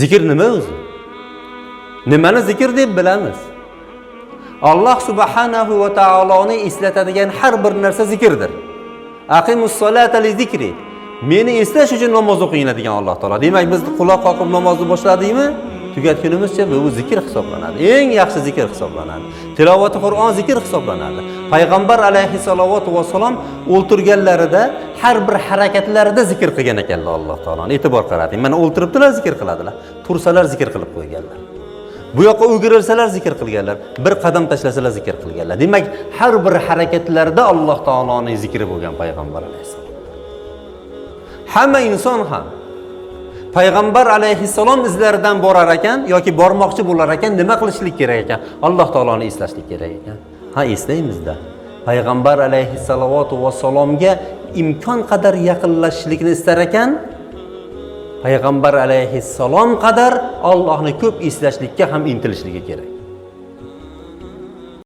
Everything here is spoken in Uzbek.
zikr nima o'zi? Nimani zikr deb bilamiz? Alloh subhanahu va taoloni eslatadigan har bir narsa zikrdir. Zikri. Meni eslash uchun namoz o'qinglar degan alloh taolo. Demak biz quloq qoqib namozni boshladikmi? Tugatgunimizcha bu zikr hisoblanadi. Eng yaxshi zikr hisoblanadi. Tilovati qur'on zikr hisoblanadi. Payg'ambar alayhissalatu vassalom o'ltirganlarida har bir harakatlarida zikr qilgan ekanlar alloh taoloni e'tibor qarating. Mana o'ltiribdilar zikr qiladilar. Tursalar zikr qilib qo'yganlar. Bu yoqqa o'girilsalar zikr qilganlar. Bir qadam tashlasalar zikr qilganlar. Demak har bir harakatlarida alloh taoloning zikri bo'lgan payg'ambar alayhissalom. Hamma inson ham payg'ambar alayhissalom izlaridan borar ekan yoki bormoqchi bo'lar ekan nima qilishlik kerak ekan? Alloh taoloni eslashlik kerak ekan. Ha eslaymizda. Payg'ambar alayhissalotu vassalomga imkon qadar yaqinlashishlikni istar ekan. Payg'ambar alayhissalom qadar ollohni ko'p eslashlikka ham intilishligi kerak.